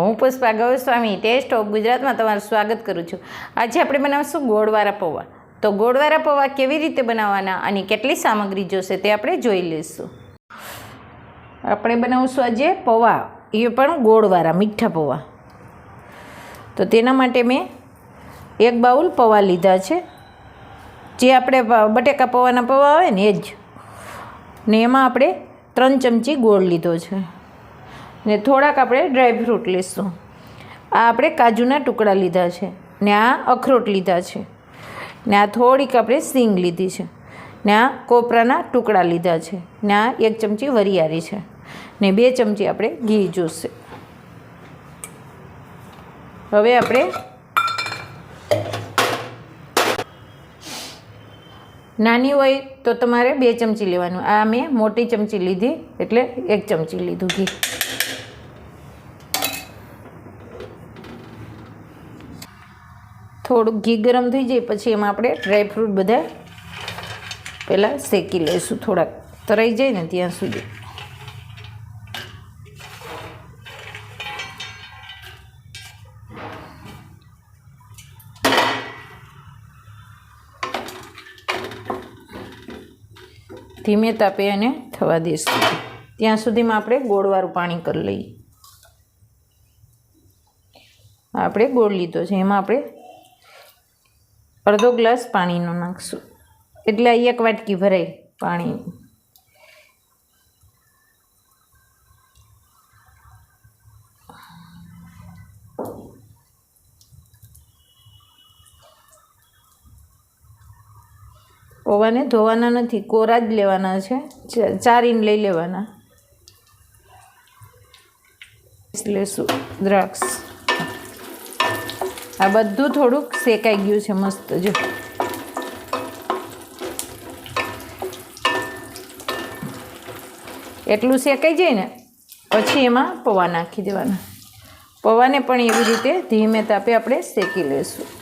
હું Pushpa Goswami, test of ગુજરાતમાં તમારું સ્વાગત કરું છું. આજે આપણે બનાવશું ગોળવાળા પૌવા. તો ગોળવાળા પૌવા કેવી રીતે બનાવવાના અને કેટલી સામગ્રી જોશે તે આપણે જોઈ લઈશું. આપણે બનાવશું આજે પૌવા. એ પણ ગોળવાળા, મીઠા પૌવા. તો તેના માટે મેં એક બાઉલ પૌવા લીધા છે. જે આપણે બટેકા પૌવાના પૌવા આવે ને એ જ. ને એમાં આપણે ત્રણ ચમચી ગોળ લીધો છે. ને થોડાક આપણે ડ્રાયફ્રૂટ લઈશું. આ આપણે કાજુના ટુકડા લીધા છે ને આ અખરોટ લીધા છે ને આ થોડીક આપણે સિંગ લીધી છે ને આ કોપરાના ટુકડા લીધા છે ને આ એક ચમચી વરિયાળી છે ને બે ચમચી આપણે ઘી જોશે. હવે આપણે નાની હોય તો તમારે બે ચમચી લેવાનું. આ મેં મોટી ચમચી લીધી એટલે એક ચમચી લીધું ઘી. થોડુંક ઘી ગરમ થઈ જાય, પછી એમાં આપણે ડ્રાયફ્રૂટ બધા પહેલાં શેકી લઈશું. થોડાક તરાઈ જાય ને ત્યાં સુધી. ધીમે તાપે એને થવા દઈશું. ત્યાં સુધીમાં આપણે ગોળવાળું પાણી કરી લઈએ. આપણે ગોળ લીધો છે. એમાં આપણે અડધો ગ્લાસ પાણીનો નાખશું. એટલે એક વાટકી ભરાય પાણી. પૌવાને ધોવાના નથી, કોરા જ લેવાના છે. ચારીને લઈ લેવાના. લેશું, દ્રાક્ષ. આ બધું થોડુંક શેકાઈ ગયું છે, મસ્ત, જો. એટલું શેકાઈ જાય ને, પછી એમાં પૌવા નાખી દેવાના. પૌવાને પણ એવી રીતે ધીમે તાપે આપણે શેકી લઈશું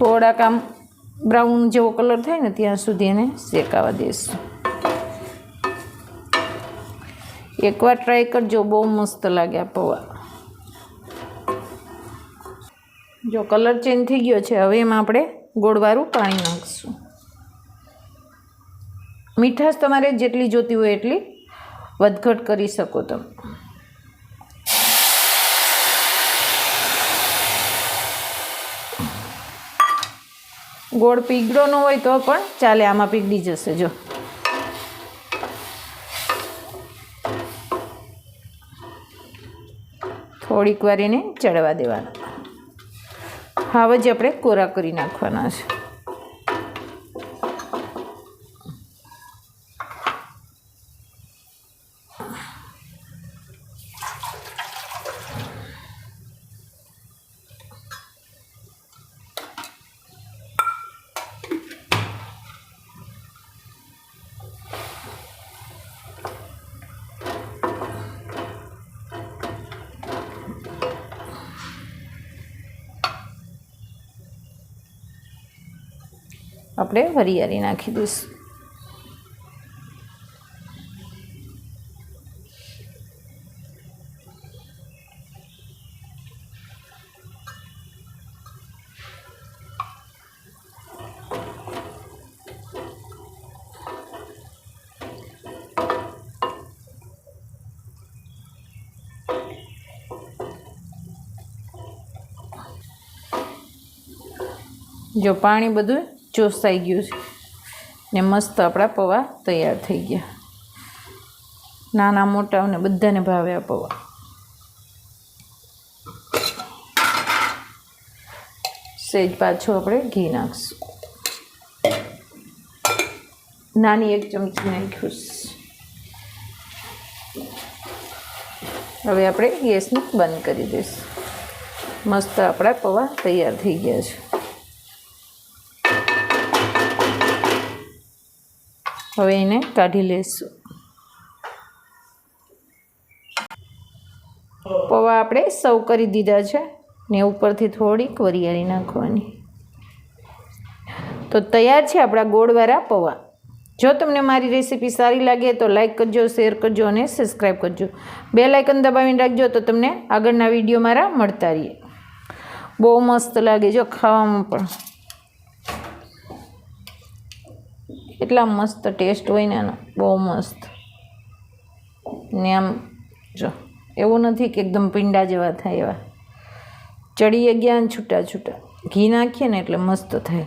થોડાક આમ બ્રાઉન જેવો કલર થાય ને ત્યાં સુધી એને શેકાવા દઈશું એકવાર ટ્રાય કરજો, બહુ મસ્ત લાગ્યા પૌવા. જો કલર ચેન્જ થઈ ગયો છે, હવે એમાં આપણે ગોળવાળું પાણી નાખીશું. મીઠાશ તમારે જેટલી જોતી હોય એટલી વધઘટ કરી શકો તમે. ગોળ પીગળો ન હોય તો પણ ચાલે, આમાં પીગળી જશે, જો. થોડીક વાર એને ચડવા દેવાના. હાવ જ આપણે કોરા કરી નાખવાના છે. આપણે વરિયાળી નાખી દઈશું. જો પાણી બધું ચોસાઈ ગયું છે. ને મસ્ત આપણા પૌવા તૈયાર થઈ ગયા. નાના મોટાઓને બધાને ભાવે આ પૌવા. સેજ પાછું આપણે ઘી નાખશું. નાની એક ચમચી નાખ્યું. હવે આપણે ગેસને બંધ કરી દઈશું. મસ્ત આપણા પૌવા તૈયાર થઈ ગયા છે. હવે એને કાઢી લઈશું પૌવા આપણે સર્વ કરી દીધા છે ને ઉપરથી થોડીક વરિયાળી નાખવાની. તો તૈયાર છે આપણા ગોળવાળા પૌવા. જો તમને મારી રેસીપી સારી લાગે તો લાઇક કરજો, શેર કરજો અને સબસ્ક્રાઈબ કરજો. બે લાઇકન દબાવીને રાખજો તો તમને આગળના વીડિયો મારા મળતા રહીએ. બહુ મસ્ત લાગે જો ખાવામાં પણ. એટલા મસ્ત ટેસ્ટ હોય ને એનો. બહુ મસ્ત. ને આમ જો, એવું નથી કે એકદમ પીંડા જેવા થાય એવા. ચડીએ ગયા ને છૂટા છૂટા. ઘી નાખીએ ને એટલે મસ્ત થાય.